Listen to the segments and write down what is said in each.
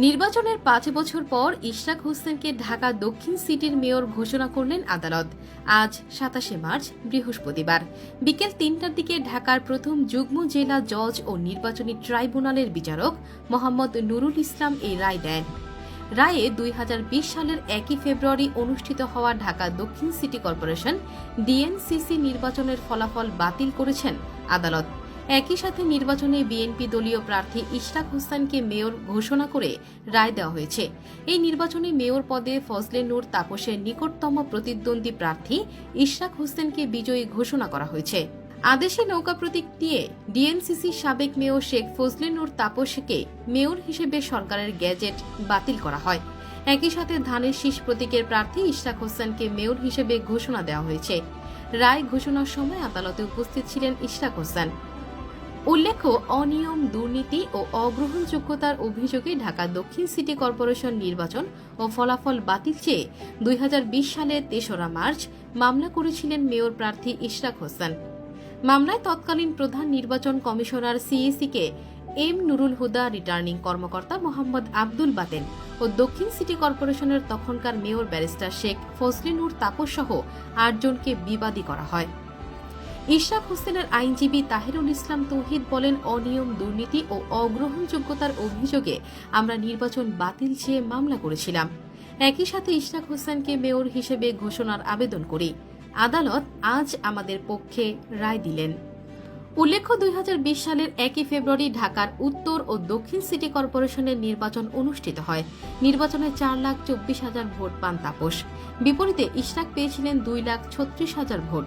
নির্বাচনের পাঁচ বছর পর ইশরাক হোসেনকে ঢাকা দক্ষিণ সিটির মেয়র ঘোষণা করলেন আদালত। আজ সাতাশে মার্চ, বৃহস্পতিবার। বিকেল তিনটার দিকে ঢাকার প্রথম যুগ্ম জেলা জজ ও নির্বাচনী ট্রাইব্যুনালের বিচারক মোহাম্মদ নুরুল ইসলাম এই রায় দেন। রায়ে দুই হাজার বিশ সালের একই ফেব্রুয়ারি অনুষ্ঠিত হওয়া ঢাকা দক্ষিণ সিটি কর্পোরেশন ডিএনসিসি নির্বাচনের ফলাফল বাতিল করেছেন আদালত। একই সাথে নির্বাচনে বিএনপি দলীয় প্রার্থী ইশরাক হোসেনকে মেয়র ঘোষণা করে রায় দেওয়া হয়েছে। এই নির্বাচনে মেয়র পদে ফজলে নূর তাপসের নিকটতম প্রতিদ্বন্দ্বী প্রার্থী ইশরাক হোসেনকে বিজয়ী ঘোষণা করা হয়েছে। আদেশে নৌকা প্রতীক নিয়ে ডিএনসিসি সাবেক মেয়র শেখ ফজলে নূর তাপসকে মেয়র হিসেবে সরকারের গ্যাজেট বাতিল করা হয়। একই সাথে ধানের শীষ প্রতীকের প্রার্থী ইশরাক হোসেনকে মেয়র হিসেবে ঘোষণা দেওয়া হয়েছে। রায় ঘোষণার সময় আদালতে উপস্থিত ছিলেন ইশরাক হোসেন। উল্লেখ্য, অনিয়ম, দুর্নীতি ও অগ্রহণযোগ্যতার অভিযোগে ঢাকা দক্ষিণ সিটি কর্পোরেশন নির্বাচন ও ফলাফল বাতিল চেয়ে দুই হাজার বিশ সালের তেসরা মার্চ মামলা করেছিলেন মেয়র প্রার্থী ইশরাক হোসেন। মামলায় তৎকালীন প্রধান নির্বাচন কমিশনার সিএসিকে এম নুরুল হুদা, রিটার্নিং কর্মকর্তা মোহাম্মদ আব্দুল বাতেন ও দক্ষিণ সিটি কর্পোরেশনের তখনকার মেয়র ব্যারিস্টার শেখ ফজলিনুর তাপস সহ আটজনকে বিবাদী করা হয়। ইশরাক হোসেনের আইনজীবী তাহিরুল ইসলাম তৌহিদ বলেন, অনিয়ম, দুর্নীতি ও অগ্রহণযোগ্যতার অভিযোগে আমরা নির্বাচন বাতিল চেয়ে মামলা করেছিলাম। একই সাথে ইশরাক হোসেনকে মেয়র হিসেবে ঘোষণার আবেদন করি। আদালত আজ আমাদের পক্ষে রায় দিলেন। উল্লেখ্য, দুই হাজার বিশ সালের একই ফেব্রুয়ারি ঢাকার উত্তর ও দক্ষিণ সিটি কর্পোরেশনের নির্বাচন অনুষ্ঠিত হয়। নির্বাচনে চার লাখ চব্বিশ হাজার ভোট পান তাপস। বিপরীতে ইশরাক পেয়েছিলেন দুই লাখ ছত্রিশ হাজার ভোট।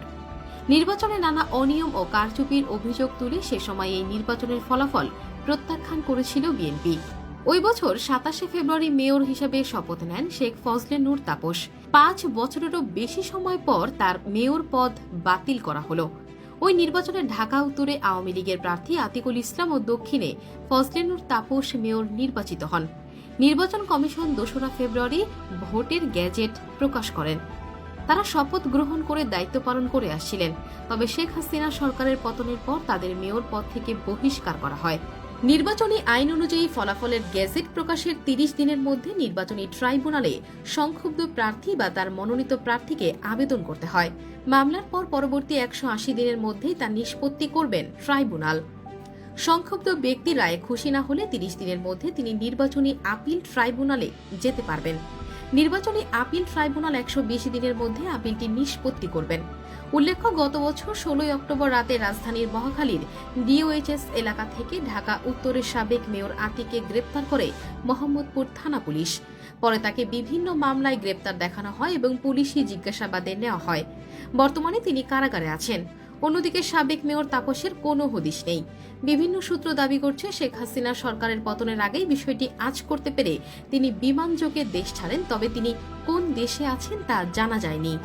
নির্বাচনে নানা অনিয়ম ও কারচুপির অভিযোগ তুলে সে সময় এই নির্বাচনের ফলাফল প্রত্যাখ্যান করেছিল বিএনপি। ওই বছর সাতাশে ফেব্রুয়ারি মেয়র হিসেবে শপথ নেন শেখ ফজলে নূর তাপস। পাঁচ বছরেরও বেশি সময় পর তার মেয়র পদ বাতিল করা হলো। ওই নির্বাচনে ঢাকা উত্তরে আওয়ামী লীগের প্রার্থী আতিকুল ইসলাম ও দক্ষিণে ফজলে নূর তাপস মেয়র নির্বাচিত হন। নির্বাচন কমিশন দোসরা ফেব্রুয়ারি ভোটের গ্যাজেট প্রকাশ করেন। তারা শপথ গ্রহণ করে দায়িত্ব পালন করে আসছিলেন। তবে শেখ হাসিনা সরকারের পতনের পর তাদের মেয়র পদ থেকে বহিষ্কার করা হয়। নির্বাচনী আইন অনুযায়ী ফলাফলের গেজেট প্রকাশের তিরিশ দিনের মধ্যে নির্বাচনী ট্রাইব্যুনালে সংক্ষুব্ধ প্রার্থী বা তার মনোনীত প্রার্থীকে আবেদন করতে হয়। মামলার পর পরবর্তী একশো আশি দিনের মধ্যেই তা নিষ্পত্তি করবেন ট্রাইব্যুনাল। সংক্ষুব্ধ ব্যক্তি রায়ে খুশি না হলে তিরিশ দিনের মধ্যে তিনি নির্বাচনী আপিল ট্রাইব্যুনালে যেতে পারবেন। নির্বাচনী আপিল ট্রাইব্যুনাল একশো বিশ দিনের মধ্যে আপিলটি নিষ্পত্তি করবেন। উল্লেখ্য, গত বছর ষোলোই অক্টোবর রাতে রাজধানীর মহাখালীর ডিওএইচএস এলাকা থেকে ঢাকা উত্তরের সাবেক মেয়র আতিকে গ্রেপ্তার করে মোহাম্মদপুর থানা পুলিশ। পরে তাকে বিভিন্ন মামলায় গ্রেপ্তার দেখানো হয় এবং পুলিশি জিজ্ঞাসাবাদে নেওয়া হয়। বর্তমানে তিনি কারাগারে আছেন। অন্যদিকে সাবেক মেয়র তাপসের কোনো হদিশ নেই। বিভিন্ন সূত্র দাবি করছে শেখ হাসিনা সরকারের পতনের আগেই বিষয়টি আজ করতে পেরে তিনি বিমানযোগে দেশ ছাড়েন, তবে তিনি কোন দেশে আছেন তা জানা যায়নি।